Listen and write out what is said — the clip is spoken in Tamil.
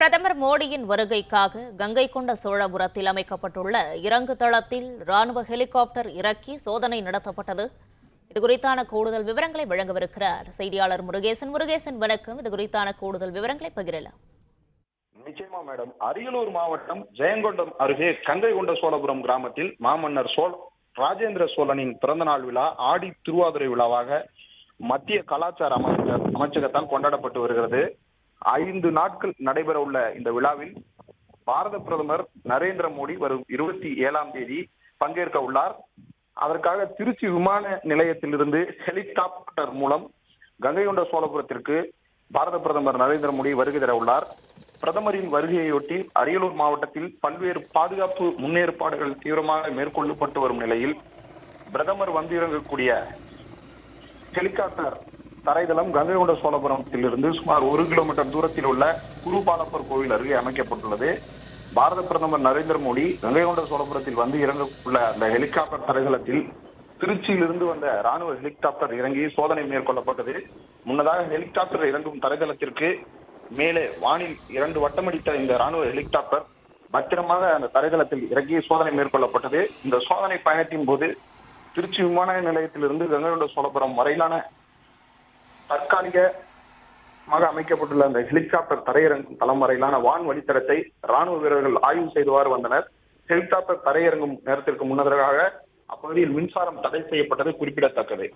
பிரதமர் மோடியின் வருகைக்காக கங்கை கொண்ட சோழபுரத்தில் அமைக்கப்பட்டுள்ள இறங்கு தளத்தில் ராணுவ ஹெலிகாப்டர் இறக்கி சோதனை நடத்தப்பட்டது. இது குறித்தான கூடுதல் விவரங்களை வழங்கவிருக்கிறார் செய்தியாளர் முருகேசன். முருகேசன் வணக்கம். இது குறித்தான கூடுதல் விவரங்களை பகிரலாம். நிச்சயமா மேடம். அரியலூர் மாவட்டம் ஜெயங்கொண்டம் அருகே கங்கை கொண்ட சோழபுரம் கிராமத்தில் மாமன்னர் சோழ ராஜேந்திர சோழனின் பிறந்தநாள் விழா ஆடி திருவாதிரை விழாவாக மத்திய கலாச்சார அமைச்சர் அமைச்சகத்தால் கொண்டாடப்பட்டு வருகிறது. ஐந்து நாட்கள் நடைபெற உள்ள இந்த விழாவில் பாரத பிரதமர் நரேந்திர மோடி வரும் இருபத்தி ஏழாம் தேதி பங்கேற்க உள்ளார். அதற்காக திருச்சி விமான நிலையத்திலிருந்து ஹெலிகாப்டர் மூலம் கங்கை கொண்ட சோழபுரத்திற்கு பாரத பிரதமர் நரேந்திர மோடி வருகை தர உள்ளார். பிரதமரின் வருகையொட்டி அரியலூர் மாவட்டத்தில் பல்வேறு பாதுகாப்பு முன்னேற்பாடுகள் தீவிரமாக மேற்கொள்ளப்பட்டு வரும் நிலையில் பிரதமர் வந்திறங்கக்கூடிய ஹெலிகாப்டர் தரைதளம் கங்கை கொண்ட சோழபுரத்திலிருந்து சுமார் ஒரு கிலோமீட்டர் தூரத்தில் உள்ள குருபாலப்பர் கோவில் அருகே அமைக்கப்பட்டுள்ளது. பாரத பிரதமர் நரேந்திர மோடி கங்கை கொண்ட சோழபுரத்தில் வந்து இறங்கக்குள்ள உள்ள அந்த ஹெலிகாப்டர் தரைதளத்தில் திருச்சியிலிருந்து வந்த ராணுவ ஹெலிகாப்டர் இறங்கி சோதனை மேற்கொள்ளப்பட்டது. முன்னதாக ஹெலிகாப்டர் இறங்கும் தரைதளத்திற்கு மேலே வானில் இரண்டு வட்டமடித்த இந்த ராணுவ ஹெலிகாப்டர் பத்திரமாக அந்த தரைதளத்தில் இறங்கி சோதனை மேற்கொள்ளப்பட்டது. இந்த சோதனை பயணத்தின் போது திருச்சி விமான நிலையத்திலிருந்து கங்கை கொண்ட சோழபுரம் வரையிலான தற்காலிகமாக அமைக்கப்பட்டுள்ள அந்த ஹெலிகாப்டர் தரையிறங்கும் தளம் வரையிலான வான் வழித்தடத்தை ராணுவ வீரர்கள் ஆய்வு செய்தவாறு வந்தனர். ஹெலிகாப்டர் தரையிறங்கும் நேரத்திற்கு முன்னதாக அப்பகுதியில் மின்சாரம் தடை செய்யப்பட்டது குறிப்பிடத்தக்கது.